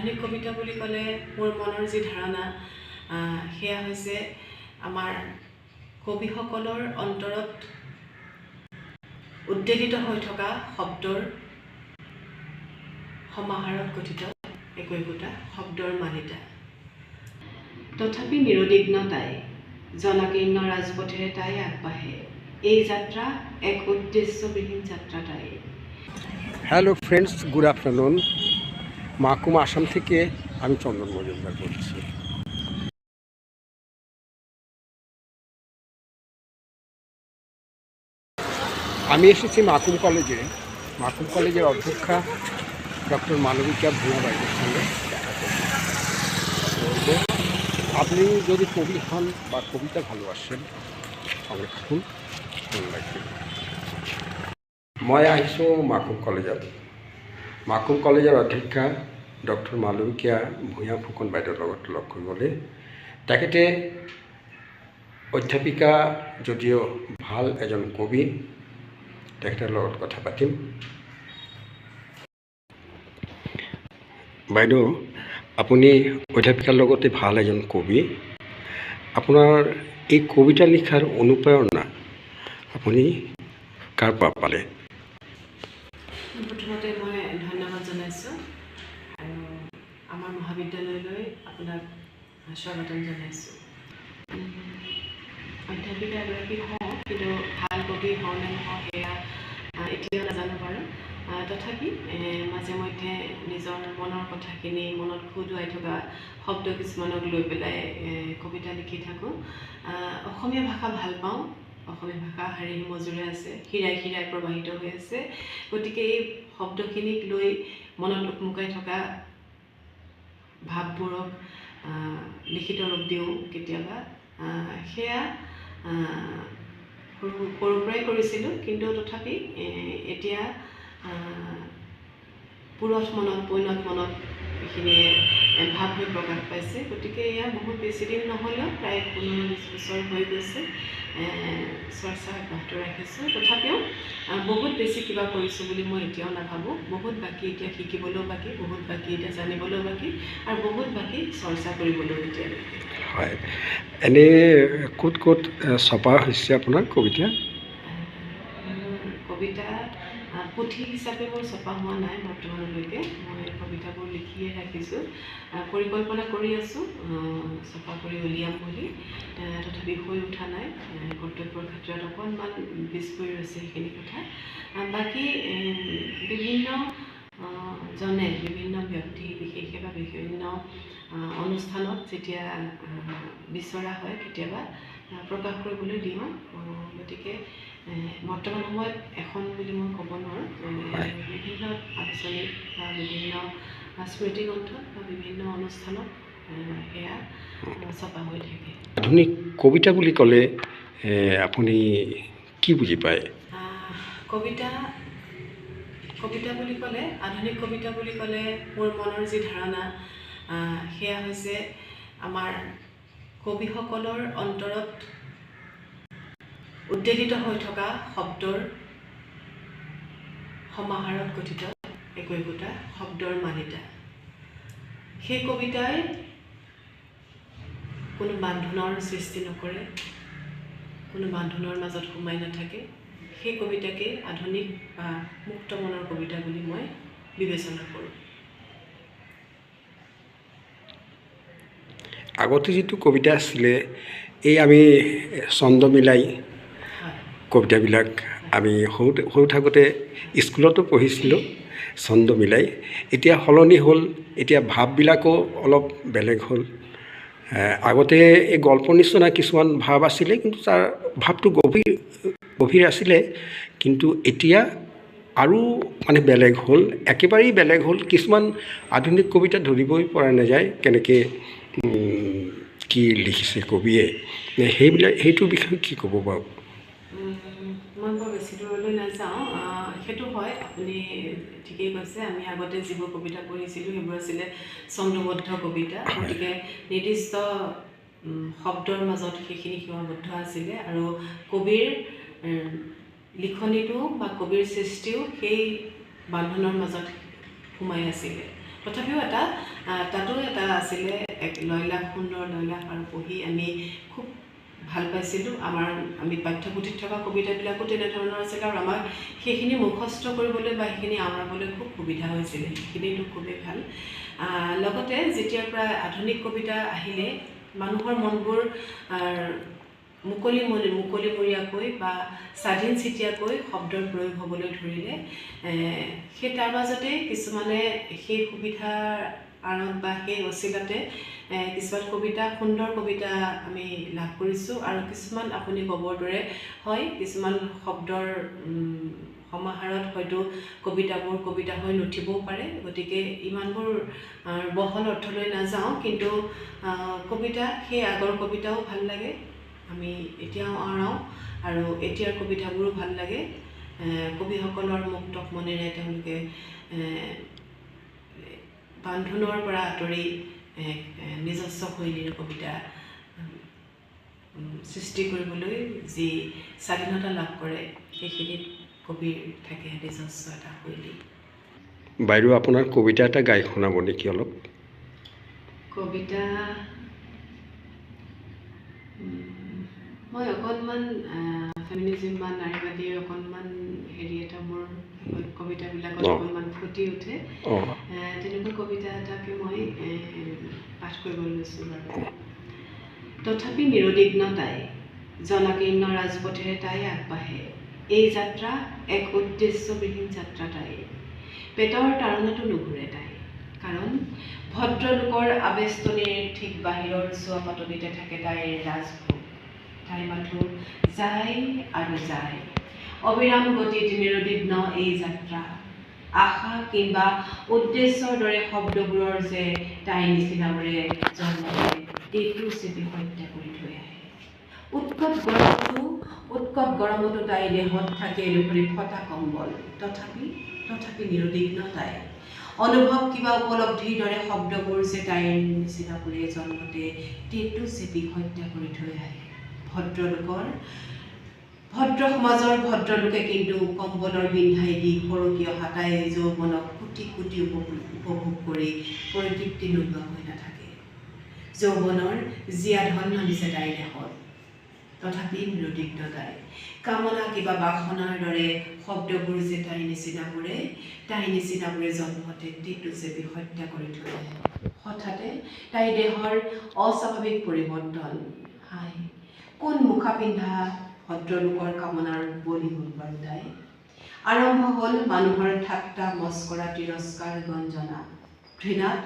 আধুনিক কবিতা বুলি ক'লে মোৰ মনৰ যি ধাৰণা সেয়া হৈছে আমাৰ কবিসকলৰ অন্তৰত উদ্বেলিত হৈ থকা শব্দৰ সমাহাৰত গঠিত একো একোটা শব্দৰ মালিতা তথাপি নিৰদিগ্ন তাই জনাকীৰ্ণ ৰাজপথেৰে তাই আগবাঢ়ে। এই যাত্ৰা এক উদ্দেশ্যবিহীন যাত্ৰা তাই। Hello friends good afternoon Makum Assam থেকে আমি চন্দন মজুমদার বলছি। আমি এসেছি মাকুম কলেজে। মাকুম কলেজের অধ্যক্ষা ডক্টর মানবিকা ভূয়া বাইরের সঙ্গে দেখা করতে আপনি যদি কবি হন বা কবিতা ভালোবাসেন সঙ্গে থাকুন ভালো লাগবে মই মাকুম কলেজত মাকুম কলেজৰ অধ্যক্ষা ডক্টৰ মালবিকা ভূঞা ফুকন বাইদেউৰ লগত লগ কৰিবলৈ। তেখেতে অধ্যাপিকা যদিও ভাল এজন কবি তেখেতৰ লগত কথা পাতিম। বাইদেউ আপুনি অধ্যাপিকাৰ লগতে ভাল এজন কবি। আপোনাৰ এই কবিতা লিখাৰ অনুপ্ৰেৰণা আপুনি কাৰ পৰা পালে? প্ৰথমতে মই ধন্যবাদ জনাইছোঁ। আমাৰ মহাবিদ্যালয়লৈ আপোনাক স্বাগতম জনাইছোঁ। অধ্যাপিকা এগৰাকী হওঁ কিন্তু ভাল কবি হওঁ নে নহওঁ সেয়া এতিয়াও নাজানো বাৰু। তথাপি মাজে মধ্যে নিজৰ মনৰ কথাখিনি মনত খুদুৱাই থকা শব্দ কিছুমানক লৈ পেলাই কবিতা লিখি থাকোঁ। অসমীয়া ভাষা ভাল পাওঁ অসমীয়া ভাষা শাৰী মজুৰে আছে শিৰাই শিৰাই প্ৰবাহিত হৈ আছে। গতিকে এই শব্দখিনিক লৈ মনত উকমুকাই থকা ভাৱবোৰক লিখিত ৰূপ দিওঁ কেতিয়াবা। সেয়া সৰু সৰুৰ পৰাই কৰিছিলোঁ কিন্তু তথাপি এতিয়া পুৰঠ মনত পৈণত মনত এইখিনিয়ে ভাৱ হৈ প্ৰকাশ পাইছে। গতিকে এয়া বহুত বেছিদিন নহ'লেও প্ৰায় পোন্ধৰ বিছ বছৰ হৈ গৈছে চৰ্চা অব্যাহত ৰাখিছোঁ। তথাপিও বহুত বেছি কিবা কৰিছোঁ বুলি মই এতিয়াও নাভাবোঁ। বহুত বাকী এতিয়া শিকিবলৈও বাকী বহুত বাকী এতিয়া জানিবলৈও বাকী আৰু বহুত বাকী চৰ্চা কৰিবলৈও এতিয়ালৈকে। হয়। এনে ক'ত ক'ত ছপা হৈছে আপোনাৰ কবিতা? পুথি হিচাপে মোৰ ছপা হোৱা নাই বৰ্তমানলৈকে। মই কবিতাবোৰ লিখিয়ে ৰাখিছোঁ পৰিকল্পনা কৰি আছোঁ ছপা কৰি উলিয়াম বুলি। তথাপি হৈ উঠা নাই। কৰ্তব্যৰ ক্ষেত্ৰত অকণমান পিছ পৰি ৰৈছে সেইখিনি কথা। বাকী বিভিন্ন জনে বিভিন্ন ব্যক্তি বিশেষকৈ বা বিভিন্ন অনুষ্ঠানত যেতিয়া বিচৰা হয় কেতিয়াবা প্ৰকাশ কৰিবলৈ দিওঁ। গতিকে বৰ্তমান সময়ত এখন বুলি মই ক'ব নোৱাৰোঁ। বিভিন্ন আলোচনীত বা বিভিন্ন স্মৃতিগ্ৰন্থত বা বিভিন্ন অনুষ্ঠানত সেয়া ছপা হৈ থাকে। আধুনিক কবিতা বুলি ক'লে আপুনি কি বুজি পায়? কবিতা কবিতা বুলি ক'লে আধুনিক কবিতা বুলি ক'লে মোৰ মনৰ যি ধাৰণা সেয়া হৈছে আমাৰ কবিসকলৰ অন্তৰত উদ্বেলিত হৈ থকা শব্দৰ সমাহাৰত গঠিত একো একোটা শব্দৰ মালিতা সেই কবিতাই কোনো বান্ধোনৰ সৃষ্টি নকৰে কোনো বান্ধোনৰ মাজত সোমাই নাথাকে। সেই কবিতাকে আধুনিক বা মুক্ত মনৰ কবিতা বুলি মই বিবেচনা কৰোঁ। আগতে যিটো কবিতা আছিলে, এই আমি ছন্দ মিলাই কবিতাবিলাক আমি সৰু সৰু থাকোঁতে স্কুলতো পঢ়িছিলোঁ, ছন্দ মিলাই। এতিয়া সলনি হ'ল, এতিয়া ভাৱবিলাকো অলপ বেলেগ হ'ল। আগতে এই গল্প নিচিনা কিছুমান ভাৱ আছিলে, কিন্তু তাৰ ভাৱটো গভীৰ গভীৰ আছিলে। কিন্তু এতিয়া আৰু মানে বেলেগ হ'ল, একেবাৰেই বেলেগ হ'ল। কিছুমান আধুনিক কবিতা ধৰিবই পৰা নাযায়, কেনেকৈ কি লিখিছে কবিয়ে? নে সেইবিলাক সেইটোৰ বিষয়ে কি ক'ব বাৰু? মই বৰ বেছি দূৰলৈ নাযাওঁ। সেইটো হয় আপুনি ঠিকেই কৈছে আমি আগতে যিবোৰ কবিতা পঢ়িছিলোঁ সেইবোৰ আছিলে ছন্দবদ্ধ কবিতা। গতিকে নিৰ্দিষ্ট শব্দৰ মাজত সেইখিনি সীমাবদ্ধ আছিলে আৰু কবিৰ লিখনিটো বা কবিৰ সৃষ্টিও সেই বান্ধোনৰ মাজত সোমাই আছিলে। তথাপিও এটা তাতো এটা আছিলে লয়লাস সুন্দৰ লয়লাস আৰু পঢ়ি আমি খুব ভাল পাইছিলোঁ। আমাৰ আমি পাঠ্যপুথিত থকা কবিতাবিলাকো তেনেধৰণৰ আছিলে আৰু আমাক সেইখিনি মুখস্থ কৰিবলৈ বা সেইখিনি আওৰাবলৈ খুব সুবিধা হৈছিলে। সেইখিনিতো খুবেই ভাল। লগতে যেতিয়াৰ পৰা আধুনিক কবিতা আহিলে মানুহৰ মনবোৰ মুকলি মুকলিমূৰীয়াকৈ বা স্বাধীন চিতীয়াকৈ শব্দৰ প্ৰয়োগ হ'বলৈ ধৰিলে সেই তাৰ মাজতে কিছুমানে সেই সুবিধাৰ আঁৰত বা সেই অচিলাতে কিছুমান কবিতা সুন্দৰ কবিতা আমি লাভ কৰিছোঁ আৰু কিছুমান আপুনি ক'বৰ দৰে হয় কিছুমান শব্দৰ সমাহাৰত হয়তো কবিতাবোৰ কবিতা হৈ নুঠিবও পাৰে। গতিকে ইমানবোৰ বহল অৰ্থলৈ নাযাওঁ কিন্তু কবিতা সেই আগৰ কবিতাও ভাল লাগে। আমি এতিয়াও আওৰাওঁ আৰু এতিয়াৰ কবিতাবোৰো ভাল লাগে। কবিসকলৰ মুক্তক মনেৰে তেওঁলোকে বান্ধোনৰ পৰা আঁতৰি নিজস্ব শৈলীৰ কবিতা সৃষ্টি কৰিবলৈ যি স্বাধীনতা লাভ কৰে সেইখিনিত কবিৰ থাকে নিজস্ব এটা শৈলী। বাইদেউ আপোনাৰ কবিতা এটা গাই শুনাব নেকি অলপ? কবিতা মই অকণমান ফেমিনিজিম বা নাৰীবাদীৰ অকণমান হেৰি এটা মোৰ কবিতাবিলাকত। অকণমান ফুটি উঠে। তেনেকুৱা কবিতা এটাকে মই পাঠ কৰিব লৈছোঁ বাৰু। তথাপি নিৰদিগ্ন তাই জনাকীৰ্ণ ৰাজপথেৰে তাই আগবাঢ়ে। এই যাত্ৰা এক উদ্দেশ্যবিহীন যাত্ৰা তাই। পেটৰ তাৰণাটো নুঘূৰে তাই। কাৰণ ভদ্ৰলোকৰ আবেষ্টনীৰ ঠিক বাহিৰৰ চোৱা পাতনিতে থাকে তাইৰ ৰাজভোগ। তাই মাথো যায় আৰু যায়। অবিৰাম গতিত নিৰবিঘ্ন এই যাত্ৰা। আশা কিম্বা উদ্দেশ্যৰ দৰে শব্দবোৰৰ যে তাইৰ নিচিনাবোৰে জন্ম এইটো চেপি হত্যা কৰি থৈ আহে। উৎকট গৰমতো উৎকট গৰমতো তাই দেহত থাকে দুখৰি ফটা কম্বল। তথাপি তথাপি নিৰবিঘ্ন তাই। অনুভৱ কিবা উপলব্ধিৰ দৰে শব্দবোৰ যে তাইৰ নিচিনাবোৰে জন্মতে টেটু চেপি হত্যা কৰি থৈ আহে। ভদ্ৰলোকৰ ভদ্ৰ সমাজৰ ভদ্ৰলোকে কিন্তু কম্বলৰ বিন্ধাই দি সৰকি অহা তাই যৌৱনক কোটি কোটি উপভোগ কৰি পৰিতৃপ্তি নোলোৱাকৈ নাথাকে। যৌৱনৰ জীয়া ধন নামিছে তাইৰ দেহত। তথাপি নিৰুদ্বিগ্ন তাই। কামনা কিবা বাসনাৰ দৰে শব্দবোৰ যে তাইৰ নিচিনাবোৰে। তাইৰ নিচিনাবোৰে জন্মতে টেটু চেপি হত্যা কৰি থৈ আহে হঠাতে তাইৰ দেহৰ অস্বাভাৱিক পৰিৱৰ্তন। হাই। কোন মুখা পিন্ধা ভদ্ৰলোকৰ কামনাৰ বলি হ'ল বাৰু তাই আৰম্ভ হ'ল মানুহৰ ঠাট্টা মস্কৰা তিৰস্কাৰ গঞ্জনা। ঘৃণাত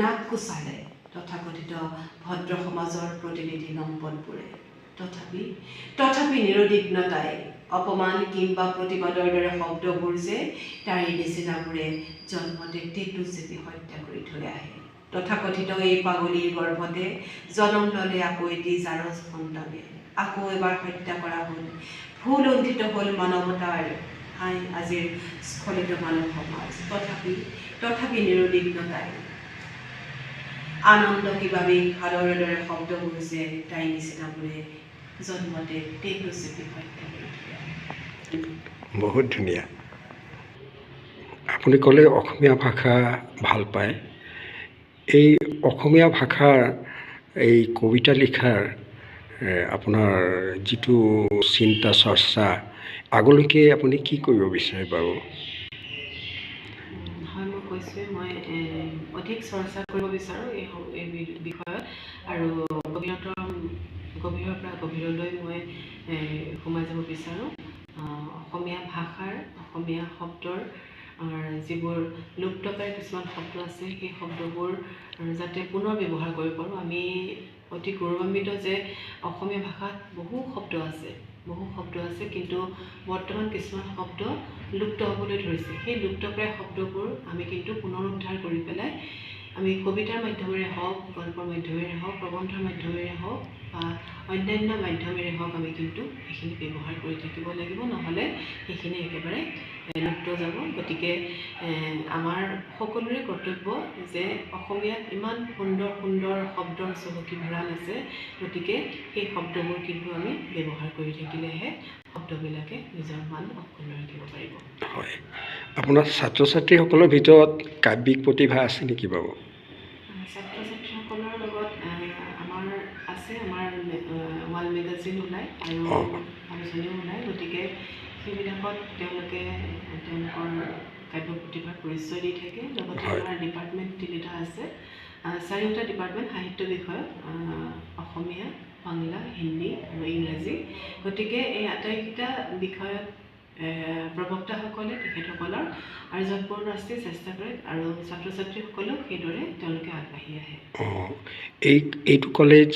নাক কোচালে তথাকথিত ভদ্ৰ সমাজৰ প্ৰতিনিধি লম্পটবোৰে। তথাপি তথাপি নিৰদিগ্ন তাই অপমান কিম্বা প্ৰতিবাদৰ দৰে শব্দবোৰ যে তাইৰ নিচিনাবোৰে জন্মতে টেটু চেপি হত্যা কৰি থৈ আহে। তথাকথিত এই পাগলীৰ গৰ্ভতে জনম ল'লে আকৌ এটি জাৰজ সন্তানে। আকৌ এবাৰ হত্যা কৰা হ'ল। ভুল লুণ্ঠিত হ'ল মানৱতাৰ। হাই, আজিৰ স্খলিত মানৱ সমাজ তথাপি তথাপি নিৰুদ্বিগ্নতাই। আনন্দ কিবা বিষাদৰ দৰে শব্দবোৰ যে তাইৰ নিচিনাবোৰে জন্মতে চেপি হত্যা কৰি বহুত ধুনীয়া। আপুনি ক'লে অসমীয়া ভাষা ভালো পায়। এই অসমীয়া ভাষাৰ এই কবিতা লিখাৰ আপোনাৰ যিটো চিন্তা চৰ্চা আগলৈকে আপুনি কি কৰিব বিচাৰে বাৰু? হয় মই কৈছোঁৱে মই অধিক চৰ্চা কৰিব বিচাৰোঁ এই এই বিষয়ত। আৰু গভীৰতৰ গভীৰৰ পৰা গভীৰলৈ মই সোমাই যাব বিচাৰোঁ। অসমীয়া ভাষাৰ অসমীয়া শব্দৰ যিবোৰ লুপ্তপ্ৰায় কিছুমান শব্দ আছে সেই শব্দবোৰ যাতে পুনৰ ব্যৱহাৰ কৰিব পাৰোঁ। আমি অতি গৌৰৱান্বিত যে অসমীয়া ভাষাত বহু শব্দ আছে বহু শব্দ আছে কিন্তু বৰ্তমান কিছুমান শব্দ লুপ্ত হ'বলৈ ধৰিছে। সেই লুপ্তপ্ৰায় শব্দবোৰ আমি কিন্তু পুনৰুদ্ধাৰ কৰি পেলাই আমি কবিতাৰ মাধ্যমেৰে হওক গল্পৰ মাধ্যমেৰে হওক প্ৰবন্ধৰ মাধ্যমেৰে হওক বা অন্যান্য মাধ্যমেৰে হওক আমি কিন্তু সেইখিনি ব্যৱহাৰ কৰি থাকিব লাগিব। নহ'লে সেইখিনি একেবাৰে এ, এ, লুপ্ত যাব। গতিকে আমাৰ সকলোৰে কৰ্তব্য যে অসমীয়াত ইমান সুন্দৰ সুন্দৰ শব্দৰ চহকী ভঁৰাল আছে। গতিকে সেই শব্দবোৰ কিন্তু আমি ব্যৱহাৰ কৰি থাকিলেহে শব্দবিলাকে নিজৰ মান অক্ষুণ্ণ ৰাখিব পাৰিব। হয়। আপোনাৰ ছাত্ৰ ছাত্ৰীসকলৰ ভিতৰত কাব্যিক প্ৰতিভা আছে নেকি বাৰু? ছাত্ৰ ছাত্ৰীসকলৰ লগত আমাৰ আছে আমাৰ ৱাল মেগাজিন ওলায় আৰু। আলোচনীও ওলায়। সেইবিলাকত তেওঁলোকে তেওঁলোকৰ কাব্য প্ৰতিভাৰ পৰিচয় দি থাকে লগতে। আমাৰ ডিপাৰ্টমেণ্ট তিনিটা আছে। চাৰিওটা ডিপাৰ্টমেণ্ট সাহিত্য বিষয়ক অসমীয়া বাংলা হিন্দী আৰু ইংৰাজী। গতিকে এই আটাইকেইটা বিষয়ত প্ৰবক্তাসকলে তেখেতসকলৰ আৰ্যপূৰ্ণৰাষ্ট্ৰীয় চেষ্টা কৰে আৰু ছাত্ৰ ছাত্ৰীসকলেও সেইদৰে তেওঁলোকে আগবাঢ়ি আহে। এই এইটো কলেজ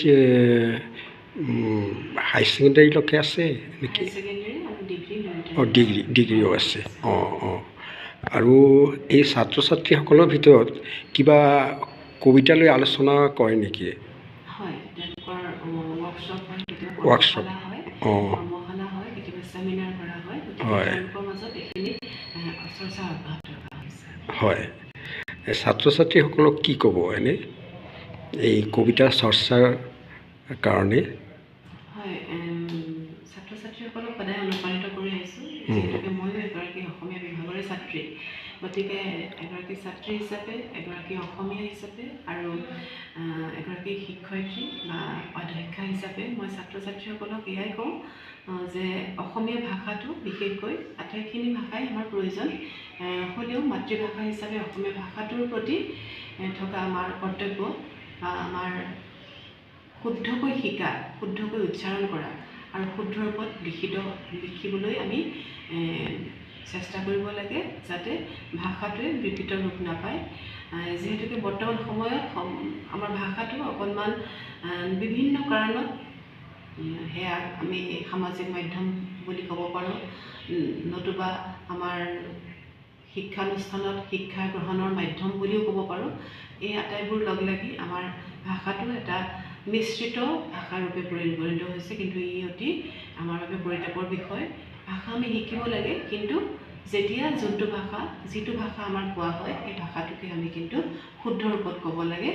হাই ছেকেণ্ডেৰীলৈকে আছে নেকি? অঁ ডিগ্ৰী ডিগ্ৰীও আছে। অঁ অঁ। আৰু এই ছাত্ৰ ছাত্ৰীসকলৰ ভিতৰত কিবা কবিতালৈ আলোচনা কৰে নেকি? ৱৰ্কশ্বপ অঁ হয় হয় ছাত্ৰ ছাত্ৰীসকলক কি ক'ব এনে? এই কবিতা চৰ্চাৰ কাৰণে। হয় ছাত্ৰ ছাত্ৰীসকলক সদায় অনুপ্ৰাণিত কৰি আহিছোঁ। যিহেতুকে ময়ো এগৰাকী অসমীয়া বিভাগৰে ছাত্ৰী। গতিকে এগৰাকী ছাত্ৰী হিচাপে এগৰাকী অসমীয়া হিচাপে আৰু এগৰাকী শিক্ষয়িত্ৰী বা অধ্যক্ষা হিচাপে মই ছাত্ৰ ছাত্ৰীসকলক এয়াই কওঁ যে অসমীয়া ভাষাটো বিশেষকৈ আটাইখিনি ভাষাই আমাৰ প্ৰয়োজন। হ'লেও মাতৃভাষা হিচাপে অসমীয়া ভাষাটোৰ প্ৰতি থকা আমাৰ কৰ্তব্য বা আমাৰ শুদ্ধকৈ শিকা শুদ্ধকৈ উচ্চাৰণ কৰা আৰু শুদ্ধ ৰূপত লিখিত লিখিবলৈ আমি চেষ্টা কৰিব লাগে যাতে ভাষাটোৱে বিকৃত ৰূপ নাপায়। যিহেতুকে বৰ্তমান সময়ত সম- আমাৰ ভাষাটো অকণমান বিভিন্ন কাৰণত সেয়া আমি সামাজিক মাধ্যম বুলি ক'ব পাৰোঁ। নতুবা আমাৰ শিক্ষানুষ্ঠানত শিক্ষা গ্ৰহণৰ মাধ্যম বুলিও ক'ব পাৰোঁ। এই আটাইবোৰ লগ লাগি আমাৰ ভাষাটো এটা মিশ্ৰিত ভাষাৰূপে পৰিগণিত হৈছে কিন্তু ই অতি আমাৰ বাবে পৰিতাপৰ বিষয়। ভাষা আমি শিকিব লাগে কিন্তু যেতিয়া যোনটো ভাষা যিটো ভাষা আমাৰ কোৱা হয় সেই ভাষাটোকে আমি কিন্তু শুদ্ধ ৰূপত ক'ব লাগে।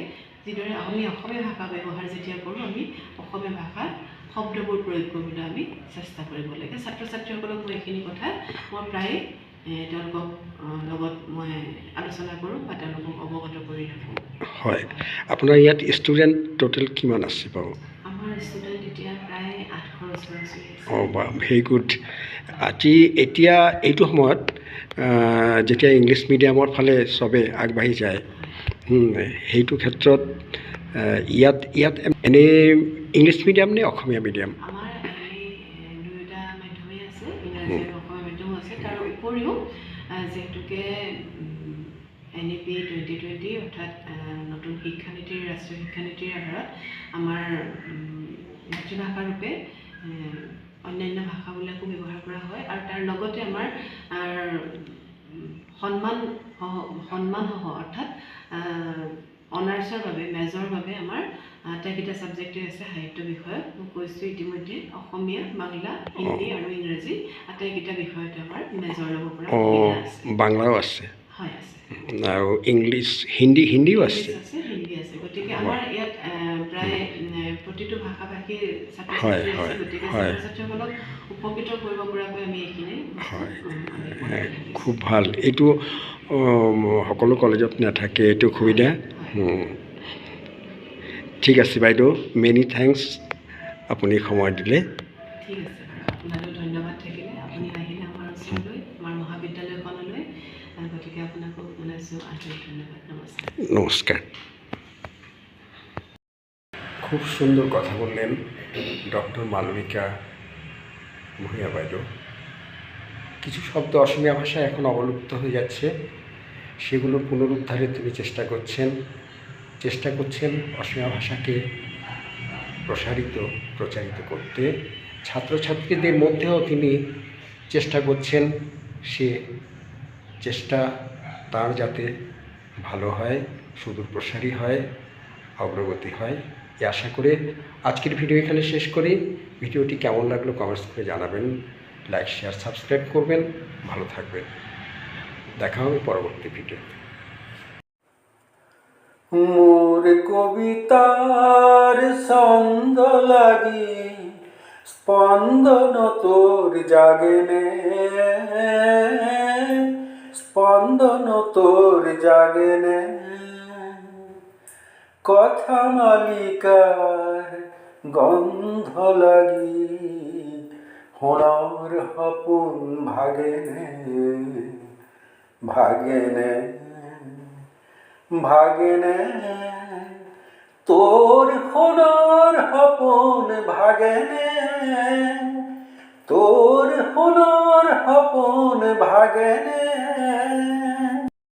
যিদৰে আমি অসমীয়া ভাষা ব্যৱহাৰ যেতিয়া কৰোঁ আমি অসমীয়া ভাষাৰ শব্দবোৰ প্ৰয়োগ কৰিবলৈ আমি চেষ্টা কৰিব লাগে। ছাত্ৰ ছাত্ৰীসকলক মই এইখিনি কথা মই প্ৰায়ে তেওঁলোকক লগত মই আলোচনা কৰোঁ বা তেওঁলোকক অৱগত কৰি ৰাখোঁ। হয়। আপোনাৰ ইয়াত ষ্টুডেণ্ট টোটেল কিমান আছে বাৰু? আমাৰ ষ্টুডেণ্ট এতিয়া প্ৰায় আঠশৰ ওচৰা ওচৰি আছে। অঁ বা ভেৰি গুড। আজি এতিয়া এইটো সময়ত যেতিয়া ইংলিছ মিডিয়ামৰ ফালে চবে আগবাঢ়ি যায় সেইটো ক্ষেত্ৰত ইয়াত ইয়াত এনেই ইংলিছ মিডিয়াম নে অসমীয়া মিডিয়াম? আমাৰ এই এ, দুয়োটা মাধ্যমেই আছে ইংৰাজী আৰু অসমীয়া মাধ্যমো আছে তাৰ উপৰিও আহ, যিহেতুকে N E P twenty twenty অৰ্থাৎ নতুন শিক্ষানীতিৰ ৰাষ্ট্ৰীয় শিক্ষানীতিৰ আধাৰত আমাৰ মাতৃভাষাৰূপে অন্যান্য ভাষাবিলাকো ব্যৱহাৰ কৰা হয় আৰু তাৰ লগতে আমাৰ সন্মান সহ সন্মানসহ অৰ্থাৎ অনাৰ্ছৰ বাবে মেজৰ বাবে আমাৰ আটাইকেইটা ছাবজেক্টেই আছে সাহিত্য বিষয়ত। মই কৈছোঁ ইতিমধ্যে অসমীয়া বাংলা হিন্দী আৰু ইংৰাজী আটাইকেইটা বিষয়তে আমাৰ মেজৰ ল'ব পৰা বাংলাও আছে। হয় আছে। আৰু ইংলিছ হিন্দী হিন্দীও আছে হয়, হয়, হয়। হয়। খুব ভাল। এইটো সকলো কলেজত নাথাকে এইটো সুবিধা। ঠিক আছে বাইদেউ মেনি থেংকছ আপুনি সময় দিলে। ঠিক আছে নমস্কার। খুব সুন্দর কথা বললেন ডক্টর মালবিকা ভূঁইয়া বাইদেউ কিছু শব্দ অসমীয়া ভাষায় এখন অবলুপ্ত হয়ে যাচ্ছে। সেগুলো পুনরুদ্ধারে তিনি চেষ্টা করছেন। চেষ্টা করছেন অসমীয়া ভাষাকে প্রসারিত, প্রচারিত করতে। ছাত্রছাত্রীদের মধ্যেও তিনি চেষ্টা করছেন সে চেষ্টা তার যাতে ভালো হয়। সুদূর প্রসারী হয়, অগ্রগতি হয়। এই আশা করে আজকের ভিডিও এখানে শেষ করি। ভিডিওটি কেমন লাগল কমেন্টস করে জানাবেন। লাইক শেয়ার সাবস্ক্রাইব করবেন। ভালো থাকবেন। দেখা হবে পরবর্তী ভিডিও। মোর কবিতার ছন্দ লাগি, স্পন্দন তোর জাগেনে স্পন্দন তোর জাগেনে কথা মালিকার গন্ধ লাগি হোণর হপুন ভাগেনে ভাগেনে ভাগেনে। তোর হোনর হপন ভাগেনে, তোর হোনর হপন ভাগেনে।